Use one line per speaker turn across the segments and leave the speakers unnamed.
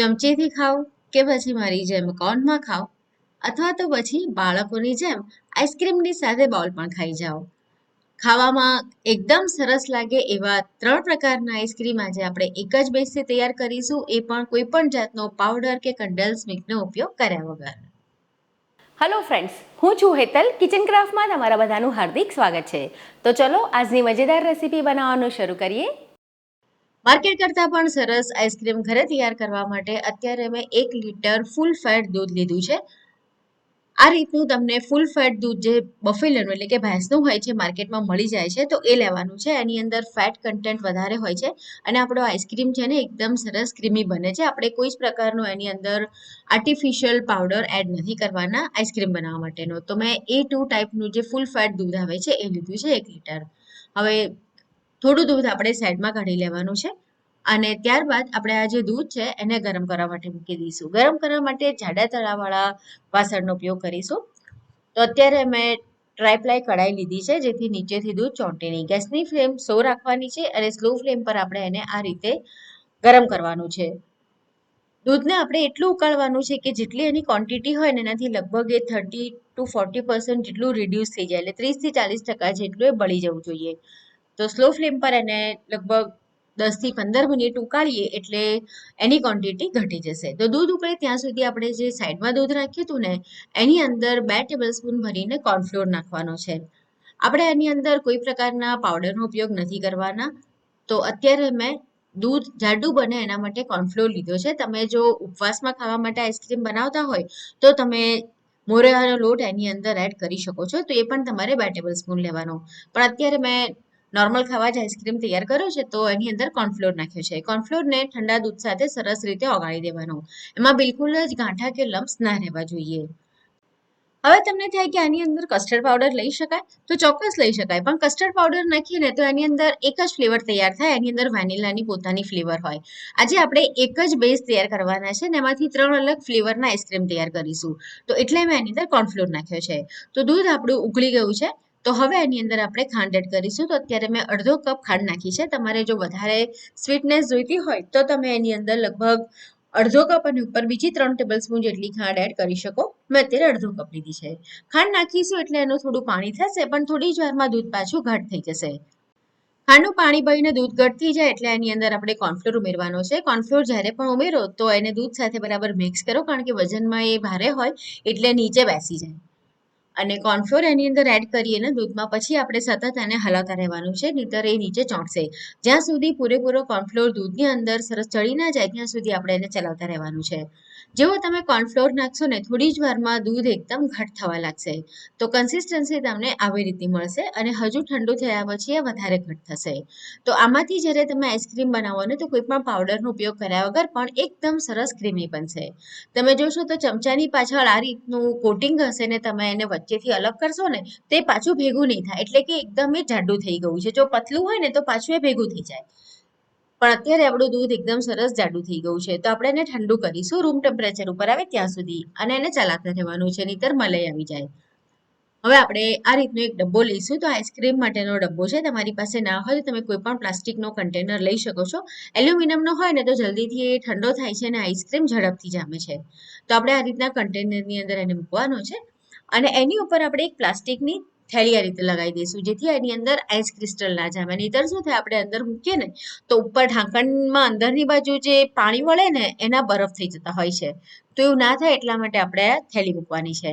ચમચીથી ખાઓ કે પછી મારી જેમ કોર્નમાં ખાઓ? અથવા તો પછી બાળકોની જેમ આઈસ્ક્રીમની સાથે બોલ પણ ખાઈ જાઓ. ખાવામાં એકદમ સરસ લાગે એવા ત્રણ પ્રકારના આઈસ્ક્રીમ આજે આપણે એક જ બેસથી તૈયાર કરીશું. એ પણ કોઈ પણ જાતનો પાવડર કે કન્ડેન્સ મિલ્કનો ઉપયોગ કર્યા વગર.
હલો ફ્રેન્ડ્સ હું છું હેતલ કિચન ક્રાફ્ટમાં તમારા બધાનું હાર્દિક સ્વાગત છે. તો ચલો આજની મજેદાર રેસીપી બનાવવાનું શરૂ કરીએ.
માર્કેટ કરતાં પણ સરસ આઈસ્ક્રીમ ઘરે તૈયાર કરવા માટે અત્યારે મેં એક લીટર ફૂલ ફેટ દૂધ લીધું છે. આ રીતનું તમને ફૂલ ફેટ દૂધ જે બફેલોનું એટલે કે ભેંસનું હોય છે, માર્કેટમાં મળી જાય છે, તો એ લેવાનું છે. એની અંદર ફેટ કન્ટેન્ટ વધારે હોય છે અને આપણો આઈસ્ક્રીમ છે ને એકદમ સરસ ક્રીમી બને છે. આપણે કોઈ જ પ્રકારનું એની અંદર આર્ટિફિશિયલ પાવડર એડ નથી કરવાના આઈસ્ક્રીમ બનાવવા માટેનો. તો મેં એ ટુ ટાઈપનું જે ફૂલ ફેટ દૂધ આવે છે, એ લીધું છે એક લીટર. હવે થોડું દૂધ આપણે સાઈડમાં કાઢી લેવાનું છે. અને ત્યારબાદ આપણે આ જે દૂધ છે, એને ગરમ કરવા માટે મૂકી દઈશું. ગરમ કરવા માટે જાડા તળાવાળા વાસણનો ઉપયોગ કરીશું. તો અત્યારે મેં ટ્રાયપ્લાય કઢાઈ લીધી છે, જેથી નીચેથી દૂધ ચોંટે નહીં. ગેસની ફ્લેમ સો રાખવાની છે અને સ્લો ફ્લેમ પર આપણે એને આ રીતે ગરમ કરવાનું છે. દૂધને આપણે એટલું ઉકાળવાનું છે કે જેટલી એની ક્વોન્ટિટી હોય ને એનાથી લગભગ એ થર્ટી ટુ ફોર્ટી પર્સન્ટ જેટલું રિડ્યુસ થઈ જાય. એટલે ત્રીસથી ચાલીસ ટકા જેટલું એ બળી જવું જોઈએ. તો સ્લો ફ્લેમ પર એને લગભગ દસથી પંદર મિનિટ ઉકાળીએ એટલે એની ક્વોન્ટિટી ઘટી જશે. તો દૂધ ઉકળે ત્યાં સુધી આપણે જે સાઈડમાં દૂધ રાખ્યું હતું ને, એની અંદર બે ટેબલ સ્પૂન ભરીને કોર્નફ્લોર નાખવાનો છે. આપણે એની અંદર કોઈ પ્રકારના પાવડરનો ઉપયોગ નથી કરવાના. તો અત્યારે મેં દૂધ જાડું બને એના માટે કોર્નફ્લોર લીધો છે. તમે જો ઉપવાસમાં ખાવા માટે આઈસ્ક્રીમ બનાવતા હોય, તો તમે મોરેવાનો લોટ એની અંદર એડ કરી શકો છો. તો એ પણ તમારે બે ટેબલ સ્પૂન લેવાનો. પણ અત્યારે મેં નોર્મલ ખાવા જ આઈસ્ક્રીમ તૈયાર કર્યો છે, તો એની અંદર કોર્નફ્લોર નાખ્યો છે. કોર્નફ્લોરને ઠંડા દૂધ સાથે સરસ રીતે ઓગાળી દેવાનો. એમાં બિલકુલ જ ગાંઠા કે લમ્સ ના રહેવા જોઈએ. હવે તમને થાય કે આની અંદર કસ્ટર્ડ પાવડર લઈ શકાય? તો ચોક્કસ લઈ શકાય, પણ કસ્ટર્ડ પાવડર નાખીએ ને તો એની અંદર એક જ ફ્લેવર તૈયાર થાય, એની અંદર વેનિલાની પોતાની ફ્લેવર હોય. આજે આપણે એક જ બેઝ તૈયાર કરવાના છે ને એમાંથી ત્રણ અલગ ફ્લેવરના આઈસ્ક્રીમ તૈયાર કરીશું. તો એટલે મેં એની અંદર કોર્નફ્લોર નાખ્યો છે. તો દૂધ આપણું ઉકળી ગયું છે. તો હવે એની અંદર આપણે ખાંડ એડ કરીશું. તો અત્યારે મેં અડધો કપ ખાંડ નાખી છે. તમારે જો વધારે સ્વીટનેસ જોઈતી હોય તો તમે એની અંદર લગભગ અડધો કપ અને ઉપર બીજી ત્રણ ટેબલ સ્પૂન જેટલી ખાંડ એડ કરી શકો. મેં અત્યારે અડધો કપ લીધી છે. ખાંડ નાખીશું એટલે એનું થોડું પાણી થશે, પણ થોડી જ વારમાં દૂધ પાછું ઘાટ થઈ જશે. ખાંડનું પાણી ભરીને દૂધ ઘટ થઈ જાય એટલે એની અંદર આપણે કોર્નફ્લોર ઉમેરવાનો છે. કોર્નફ્લોર જ્યારે પણ ઉમેરો તો એને દૂધ સાથે બરાબર મિક્સ કરો, કારણ કે વજનમાં એ ભારે હોય એટલે નીચે બેસી જાય. અને કોર્નફ્લોર એની અંદર એડ કરીએ ને દૂધમાં, પછી આપણે સતત એને હલાવતા રહેવાનું છે, નહીતર એ નીચે ચોંટશે. જ્યાં સુધી પૂરેપૂરો કોર્નફ્લોર દૂધની અંદર સરસ ચડી ના જાય, ત્યાં સુધી આપણે એને ચલાવતા રહેવાનું છે. જેવો તમે કોર્નફ્લોર નાખશો ને થોડી જ વારમાં દૂધ એકદમ ઘટ થવા લાગશે, તો કન્સિસ્ટન્સી તમને આવી રીતની મળશે અને હજુ ઠંડુ થયા પછી એ વધારે ઘટ થશે. તો આમાંથી જ્યારે તમે આઈસ્ક્રીમ બનાવો ને તો કોઈ પણ પાવડરનો ઉપયોગ કર્યા વગર પણ એકદમ સરસ ક્રીમી બનશે. તમે જોશો તો ચમચાની પાછળ આ રીતનું કોટિંગ હશે ને તમે એને વચ્ચેથી અલગ કરશો ને તે પાછું ભેગું નહીં થાય, એટલે કે એકદમ એ જાડું થઈ ગયું છે. જો પતલું હોય ને તો પાછું એ ભેગું થઈ જાય. પણ અત્યારે આપણું દૂધ એકદમ સરસ જાડું થઈ ગયું છે. તો આપણે એને ઠંડુ કરીશું. રૂમ ટેમ્પરેચર ઉપર આવે ત્યાં સુધી. અને એને ચલાવતા રહેવાનું છે. નહીતર મલાઈ આવી જાય. હવે આપણે આ રીતનો એક ડબ્બો લઈશું. તો આઈસ્ક્રીમ માટેનો ડબ્બો છે. તમારી પાસે ના હોય તો તમે કોઈ પણ પ્લાસ્ટિકનો કન્ટેનર લઈ શકો છો. એલ્યુમિનિયમનો હોય ને તો જલ્દીથી એ ઠંડો થાય છે અને આઈસ્ક્રીમ ઝડપથી જામે છે. તો આપણે આ રીતના કન્ટેનરની અંદર એને મૂકવાનો છે. અને એની ઉપર આપણે એક પ્લાસ્ટિકની થેલી આ રીતે લગાવી દઈશું. જેથી એની અંદર આઈસ ક્રિસ્ટલ ના જામે નહીતર શું થાય? આપણે અંદર મૂકીએ ને, તો ઉપર ઢાંકણમાં અંદરની બાજુ જે પાણી વળે ને, એના બરફ થઈ જતા હોય છે. તો એવું ના થાય એટલા માટે આપણે થેલી મૂકવાની છે.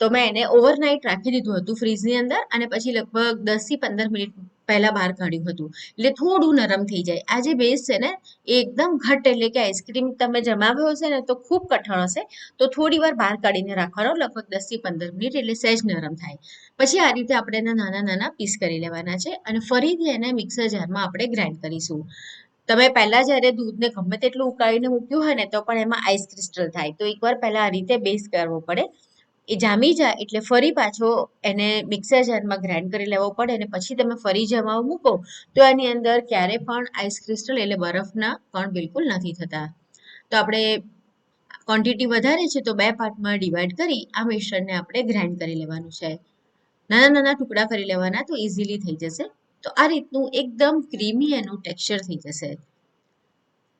તો મેં એને ઓવરનાઇટ રાખી દીધું હતું ફ્રીજની અંદર અને પછી લગભગ દસથી પંદર મિનિટ પહેલા બહાર કાઢ્યું હતું. એટલે થોડું નરમ થઈ જાય. આ જે બેઝ છે ને એકદમ ઘટ એટલે કે આઈસ્ક્રીમ તમે જમાવ્યો હશે ને, તો ખૂબ કઠણ હશે. તો થોડી વાર બહાર કાઢીને રાખવાનો, લગભગ દસથી પંદર મિનિટ એટલે સહેજ નરમ થાય. પછી આ રીતે આપણે એના નાના નાના પીસ કરી લેવાના છે અને ફરીથી એને મિક્સર જારમાં આપણે ગ્રાઇન્ડ કરીશું. તમે પહેલા જ્યારે દૂધને ગમે તેટલું ઉકાળીને મૂક્યું હોય ને, તો પણ એમાં આઈસ ક્રિસ્ટલ થાય. તો એકવાર પહેલા આ રીતે બેઝ કરવો પડે. એ જામી જાય એટલે ફરી પાછો એને મિક્સર જારમાં ગ્રાઇન્ડ કરી લેવો પડે અને પછી તમે ફરી જમાવ મૂકો, તો એની અંદર ક્યારે પણ આઈસ ક્રિસ્ટલ એટલે બરફના કણ બિલકુલ નથી થતા. તો આપણે ક્વોન્ટિટી વધારે છે તો બે પાર્ટમાં ડિવાઈડ કરી આ મિશ્રણને આપણે ગ્રાઇન્ડ કરી લેવાનું છે. નાના નાના ટુકડા કરી લેવાના તો ઇઝીલી થઈ જશે. તો આ રીતનું એકદમ ક્રીમી એનું ટેક્સચર થઈ જશે.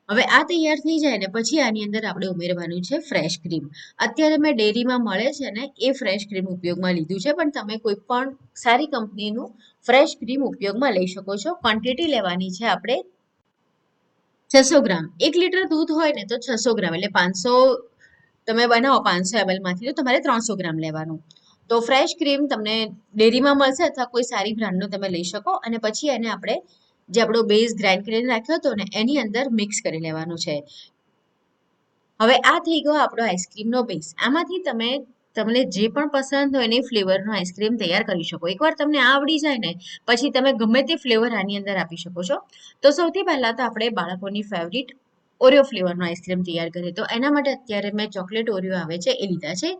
હવે આ તૈયાર થઈ જાય ને પછી આની અંદર આપણે ઉમેરવાનું છે ફ્રેશ ક્રીમ અત્યારે મેં ડેરીમાં મળે છે ને, એ ફ્રેશ ક્રીમ ઉપયોગમાં લીધું છે, પણ તમે કોઈ પણ સારી કંપનીનું ફ્રેશ ક્રીમ ઉપયોગમાં લઈ શકો છો. ક્વોન્ટિટી લેવાની છે આપણે છસો ગ્રામ. એક લીટર દૂધ હોય ને તો છસો ગ્રામ, એટલે પાંચસો તમે બનાવો પાંચસો એમએલમાંથી તો તમારે ત્રણસો ગ્રામ લેવાનું. તો ફ્રેશ ક્રીમ તમને ડેરીમાં મળશે અથવા કોઈ સારી બ્રાન્ડનું તમે લઈ શકો અને પછી એને આપણે જે આપણો બેઝ ગ્રાઇન્ડ કરીને રાખ્યો હતો ને એની અંદર મિક્સ કરી લેવાનું છે. હવે આ થઈ ગયો આપણો આઈસ્ક્રીમનો બેઝ આમાંથી તમે, તમને જે પણ પસંદ હોય એની ફ્લેવરનો આઈસ્ક્રીમ તૈયાર કરી શકો. એકવાર તમને આવડી જાય ને, પછી તમે ગમે તે ફ્લેવર આની અંદર આપી શકો છો. તો સૌથી પહેલાં તો આપણે બાળકોની ફેવરિટ ઓરિયો ફ્લેવરનો આઈસ્ક્રીમ તૈયાર કરીએ. તો એના માટે અત્યારે મેં ચોકલેટ ઓરિયો આવે છે એ લીધા છે.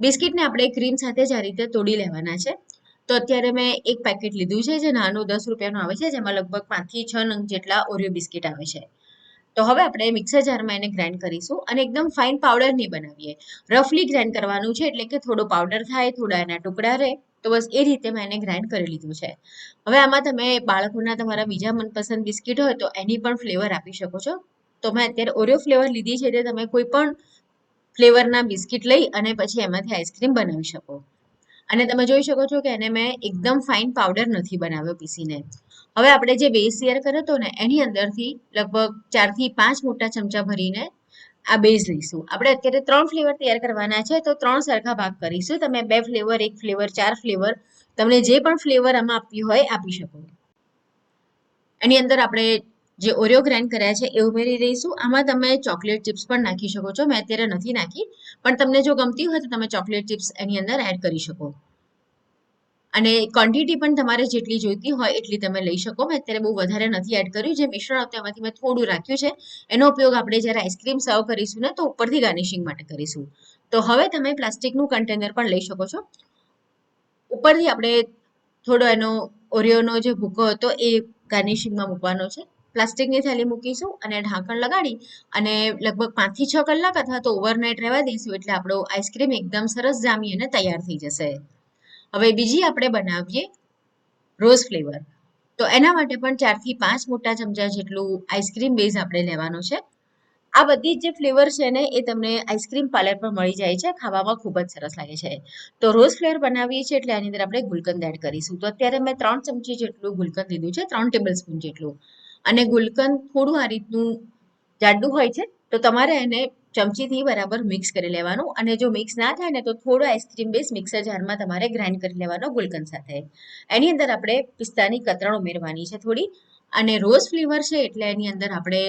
બિસ્કિટને આપણે ક્રીમ સાથે જ આ રીતે તોડી લેવાના છે. તો અત્યારે મેં એક પેકેટ લીધું છે, જે નાનું દસ રૂપિયાનું આવે છે, જેમાં લગભગ પાંચથી છ નંગ જેટલા ઓરિયો બિસ્કિટ આવે છે. તો હવે આપણે મિક્સર જારમાં એને ગ્રાઇન્ડ કરીશું અને એકદમ ફાઇન પાવડર નહીં બનાવીએ. રફલી ગ્રાઇન્ડ કરવાનું છે, એટલે કે થોડો પાવડર થાય, થોડા એના ટુકડા રહે, તો બસ એ રીતે મેં એને ગ્રાઇન્ડ કરી લીધું છે. હવે આમાં તમે બાળકોના તમારા બીજા મનપસંદ બિસ્કિટ હોય, તો એની પણ ફ્લેવર આપી શકો છો. તો મેં અત્યારે ઓરિયો ફ્લેવર લીધી છે તે તમે કોઈ પણ ફ્લેવરના બિસ્કિટ લઈ અને પછી એમાંથી આઈસ્ક્રીમ બનાવી શકો. અને તમે જોઈ શકો છો કે એને મેં એકદમ ફાઇન પાવડર નથી બનાવ્યો પીસીને. હવે આપણે જે બેઝ તૈયાર કર્યો હતો ને, એની અંદરથી લગભગ ચારથી પાંચ મોટા ચમચા ભરીને આ બેઝ લઈશું. આપણે અત્યારે ત્રણ ફ્લેવર તૈયાર કરવાના છે, તો ત્રણ સરખા ભાગ કરીશું. તમે બે ફ્લેવર એક ફ્લેવર ચાર ફ્લેવર તમને જે પણ ફ્લેવર આમાં આપ્યું હોય આપી શકો. એની અંદર આપણે જે ઓરિયો ગ્રાઇન્ડ કર્યા છે એ ઉમેરી દઈશું. આમાં તમે ચોકલેટ ચિપ્સ પણ નાખી શકો છો. મેં અત્યારે નથી નાખી, પણ તમને જો ગમતી હોય તો તમે ચોકલેટ ચિપ્સ એની અંદર એડ કરી શકો. અને ક્વોન્ટિટી પણ તમારે જેટલી જોઈતી હોય એટલી તમે લઈ શકો. મેં અત્યારે બહુ વધારે નથી એડ કર્યું. જે મિશ્રણ હતું એમાંથી મેં થોડું રાખ્યું છે. એનો ઉપયોગ આપણે જ્યારે આઈસ્ક્રીમ સર્વ કરીશું ને તો ઉપરથી ગાર્નિશિંગ માટે કરીશું. તો હવે તમે પ્લાસ્ટિકનું કન્ટેનર પણ લઈ શકો છો. ઉપરથી આપણે થોડો એનો ઓરિયોનો જે ભૂકો હતો એ ગાર્નિશિંગમાં મૂકવાનો છે. પ્લાસ્ટિકની થેલી મૂકીશું અને ઢાંકણ લગાડી અને લગભગ પાંચથી છ કલાક અથવા તો ઓવરનાઇટ રહેવા દઈશું એટલે આપણો આઈસ્ક્રીમ એકદમ સરસ જામી અને તૈયાર થઈ જશે. હવે બીજી આપણે બનાવીએ રોઝ ફ્લેવર તો એના માટે પણ ચારથી પાંચ મોટા ચમચા જેટલું આઈસ્ક્રીમ બેઝ આપણે લેવાનો છે. આ બધી જ ફ્લેવર છે ને એ તમને આઈસ્ક્રીમ પાર્લર પર મળી જાય છે, ખાવામાં ખૂબ જ સરસ લાગે છે. તો રોઝ ફ્લેવર બનાવીએ છીએ એટલે આની અંદર આપણે ગુલકંદ એડ કરીશું. તો અત્યારે મેં ત્રણ ચમચી જેટલું ગુલકંદ લીધું છે, ત્રણ ટેબલ સ્પૂન જેટલું. અને ગુલકંદ થોડું આ રીતનું જાડું હોય છે, તો તમારે એને ચમચીથી બરાબર મિક્સ કરી લેવાનું. અને જો મિક્સ ના થાય ને, તો થોડો આઈસ્ક્રીમ બેઝ મિક્સર જારમાં તમારે ગ્રાઇન્ડ કરી લેવાનો ગુલકંદ સાથે. એની અંદર આપણે પિસ્તાની કતરણ ઉમેરવાની છે થોડી. અને રોઝ ફ્લેવર છે, એટલે એની અંદર આપણે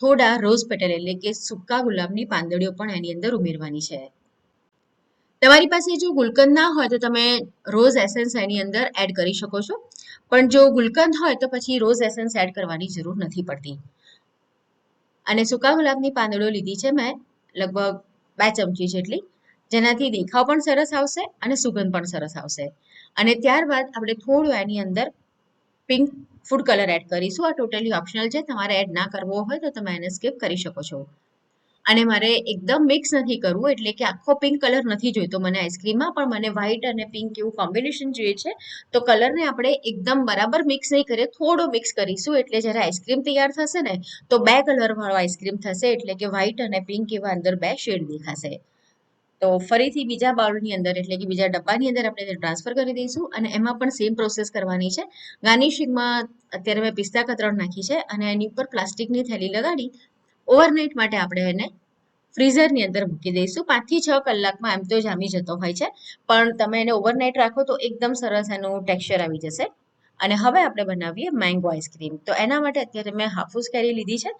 થોડા રોઝ પેટલ એટલે કે સૂકા ગુલાબની પાંદડીઓ પણ એની અંદર ઉમેરવાની છે. તમારી પાસે જો ગુલકંદ ના હોય તો તમે રોઝ એસેન્સ એની અંદર એડ કરી શકો છો. પણ જો ગુલકંદ હોય તો પછી રોઝ એસેન્સ એડ કરવાની જરૂર નથી પડતી. અને સૂકા ગુલાબની પાંદડો લીધી છે મેં લગભગ બે ચમચી જેટલી. જેનાથી દેખાવ પણ સરસ આવશે અને સુગંધ પણ સરસ આવશે. અને ત્યારબાદ આપણે થોડું એની અંદર પિંક ફૂડ કલર એડ કરીશું. આ ટોટલી ઓપ્શનલ છે. તમારે એડ ના કરવો હોય તો તમે એને સ્કીપ કરી શકો છો. અને મારે એકદમ મિક્સ નથી કરવું, એટલે કે આખો પિંક કલર નથી જોઈતો મને આઈસ્ક્રીમમાં પણ મને વ્હાઈટ અને પિંક એવું કોમ્બિનેશન જોઈએ છે. તો કલરને આપણે એકદમ બરાબર મિક્સ નહીં કરીએ, થોડો મિક્સ કરીશું, એટલે જ્યારે આઈસ્ક્રીમ તૈયાર થશે ને, તો બે કલરવાળો આઈસ્ક્રીમ થશે, એટલે કે વ્હાઈટ અને પિંક એવા અંદર બે શેડ દેખાશે. તો ફરીથી બીજા બાઉલની અંદર, એટલે કે બીજા ડબ્બાની અંદર આપણે ટ્રાન્સફર કરી દઈશું, અને એમાં પણ સેમ પ્રોસેસ કરવાની છે. ગાર્નિશિંગમાં અત્યારે મેં પિસ્તા કતરણ નાખી છે, અને એની ઉપર પ્લાસ્ટિકની થેલી લગાડી ઓવરનાઇટ માટે આપણે એને ફ્રીઝરની અંદર મૂકી દઈશું. પાંચથી છ કલાકમાં એમ તો જામી જતો હોય છે. પણ તમે એને ઓવરનાઇટ રાખો તો એકદમ સરસ એનું ટેક્સચર આવી જશે. અને હવે આપણે બનાવીએ મેંગો આઈસ્ક્રીમ તો એના માટે અત્યારે મેં હાફૂસ કેરી લીધી છે.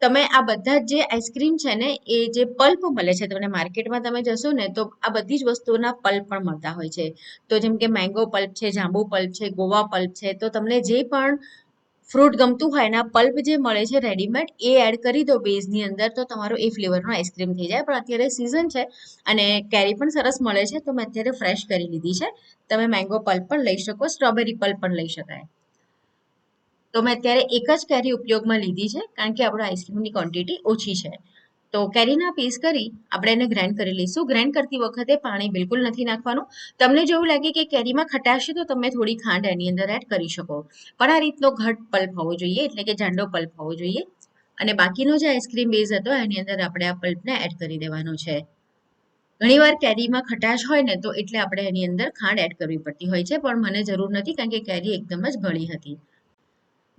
તમે આ બધા જ આઈસ્ક્રીમ છે ને, એ જે પલ્પ મળે છે, તમને માર્કેટમાં તમે જશો ને, તો આ બધી જ વસ્તુઓના પલ્પ પણ મળતા હોય છે. તો જેમ કે મેંગો પલ્પ છે, જાંબુ પલ્પ છે, ગોવા પલ્પ છે, તો તમને જે પણ ફ્રૂટ ગમતું હોય, એના પલ્પ જે મળે છે રેડીમેડ, એ એડ કરી દો બેઝની અંદર, તો તમારો એ ફ્લેવરનો આઈસ્ક્રીમ થઈ જાય. પણ અત્યારે સિઝન છે અને કેરી પણ સરસ મળે છે, તો મેં અત્યારે ફ્રેશ કરી લીધી છે. તમે મેંગો પલ્પ પણ લઈ શકો સ્ટ્રોબેરી પલ્પ પણ લઈ શકાય. તો મેં અત્યારે એક જ કેરી ઉપયોગમાં લીધી છે, કારણ કે આપણો આઈસ્ક્રીમની ક્વોન્ટિટી ઓછી છે. તો કેરીના પીસ કરી આપણે એને ગ્રાઇન્ડ કરી લઈશું. ગ્રાઇન્ડ કરતી વખતે પાણી બિલકુલ નથી નાખવાનું. તમને જેવું લાગે કે કેરીમાં ખટાશ છે તો તમે થોડી ખાંડ એની અંદર એડ કરી શકો. પણ આ રીતનો ઘટ પલ્પ હોવો જોઈએ, એટલે કે જાંડો પલ્પ હોવો જોઈએ. અને બાકીનો જે આઈસ્ક્રીમ બેઝ હતો એની અંદર આપણે આ પલ્પને એડ કરી દેવાનો છે. ઘણીવાર કેરીમાં ખટાશ હોય ને તો એટલે આપણે એની અંદર ખાંડ એડ કરવી પડતી હોય છે, પણ મને જરૂર નથી કારણ કે કેરી એકદમ જ ભળી હતી.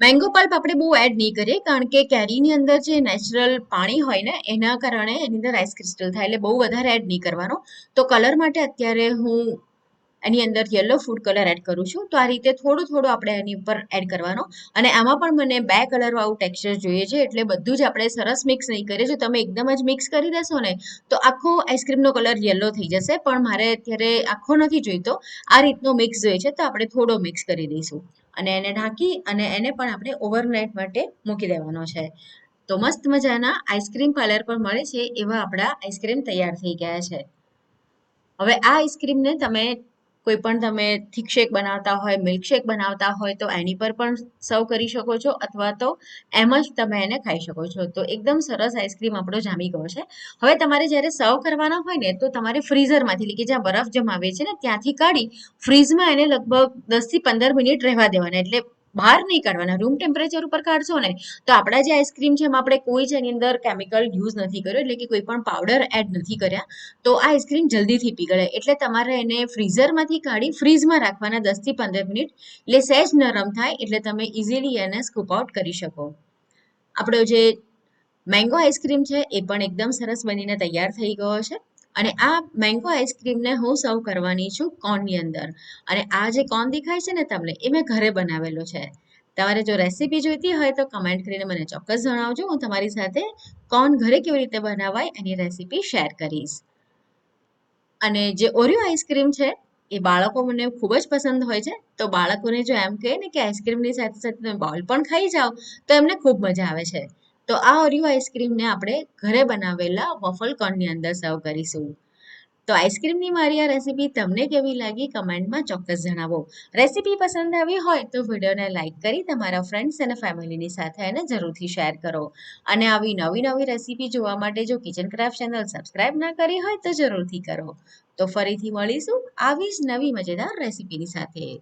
મેંગો પલ્પ આપણે બહુ એડ નહીં કરીએ, કારણ કે કેરીની અંદર જે નેચરલ પાણી હોય ને, એના કારણે એની અંદર આઈસ ક્રિસ્ટલ થાય, એટલે બહુ વધારે એડ નહીં કરવાનો. તો કલર માટે અત્યારે હું એની અંદર યલો ફૂડ કલર એડ કરું છું. તો આ રીતે થોડું થોડું આપણે એની ઉપર એડ કરવાનો. અને આમાં પણ મને બે કલર વાળું ટેક્સચર જોઈએ છે, એટલે બધું જ આપણે સરસ મિક્સ નહીં કરીએ. જો તમે એકદમ જ મિક્સ કરી દેશો ને, તો આખો આઈસ્ક્રીમનો કલર યલો થઈ જશે. પણ મારે અત્યારે આખો નથી જોઈતો. આ રીતનો મિક્સ જોઈએ છે, તો આપણે થોડો મિક્સ કરી દઈશું. અને એને ઢાંકી અને એને પણ આપણે ઓવરનાઇટ માટે મૂકી દેવાનો છે. તો મસ્ત મજાના આઈસ્ક્રીમ પાર્લર પર મળે છે એવા આપણા આઈસ્ક્રીમ તૈયાર થઈ ગયા છે. હવે આ આઈસ્ક્રીમને તમે કોઈ પણ તમે થીક શેક બનાવતા હોય મિલ્કશેક બનાવતા હોય, તો એની પર પણ સર્વ કરી શકો છો અથવા તો એમ જ તમે એને ખાઈ શકો છો. તો એકદમ સરસ આઈસ્ક્રીમ આપણો જામી ગયો છે. હવે તમારે જ્યારે સર્વ કરવાના હોય ને, તો તમારે ફ્રીઝરમાંથી, એટલે કે જ્યાં બરફ જમાવે છે ને, ત્યાંથી કાઢી ફ્રીઝમાં એને લગભગ દસથી પંદર મિનિટ રહેવા દેવાના. એટલે બહાર નહીં કાઢવાના. રૂમ ટેમ્પરેચર ઉપર કાઢશો ને, તો આપણા જે આઈસ્ક્રીમ છે એમાં આપણે કોઈ જ એની અંદર કેમિકલ યુઝ નથી કર્યો, એટલે કે કોઈ પણ પાવડર એડ નથી કર્યા, તો આ આઈસ્ક્રીમ જલ્દીથી પીગળે. એટલે તમારે એને ફ્રીઝરમાંથી કાઢી ફ્રીઝમાં રાખવાના દસથી પંદર મિનિટ. એટલે સહેજ નરમ થાય, એટલે તમે ઇઝીલી એને સ્કૂપ આઉટ કરી શકો. આપણો જે મેંગો આઈસ્ક્રીમ છે, એ પણ એકદમ સરસ બનીને તૈયાર થઈ ગયો છે અને આ મેંગો આઈસ્ક્રીમને હું સર્વ કરવાની છું કોનની અંદર. અને આ જે કોર્ન દેખાય છે ને તમને, એ મેં ઘરે બનાવેલો છે. તમારે જો રેસીપી જોઈતી હોય તો કમેન્ટ કરીને મને ચોક્કસ જણાવજો. હું તમારી સાથે કોન ઘરે કેવી રીતે બનાવાય એની રેસીપી શેર કરીશ. અને જે ઓરિયો આઈસ્ક્રીમ છે, એ બાળકો મને ખૂબ જ પસંદ હોય છે. તો બાળકોને જો એમ કહે ને કે આઈસ્ક્રીમની સાથે સાથે તમે બોલ પણ ખાઈ જાઓ, તો એમને ખૂબ મજા આવે છે. તો આ ઓરિયો આઈસ્ક્રીમને આપણે ઘરે બનાવેલા વોફલ કોર્નની અંદર સર્વ કરીશું. તો આઈસ્ક્રીમની મારી આ રેસીપી તમને કેવી લાગી કમેન્ટમાં ચોક્કસ જણાવો. રેસીપી પસંદ આવી હોય તો વિડીયોને લાઇક કરી તમારા ફ્રેન્ડ્સ અને ફેમિલીની સાથે એને જરૂરથી શેર કરો. અને આવી નવી નવી રેસીપી જોવા માટે જો કિચન ક્રાફ્ટ ચેનલ સબસ્ક્રાઇબ ના કરી હોય તો જરૂરથી કરો. તો ફરીથી મળીશું આવી જ નવી મજેદાર રેસીપીની સાથે.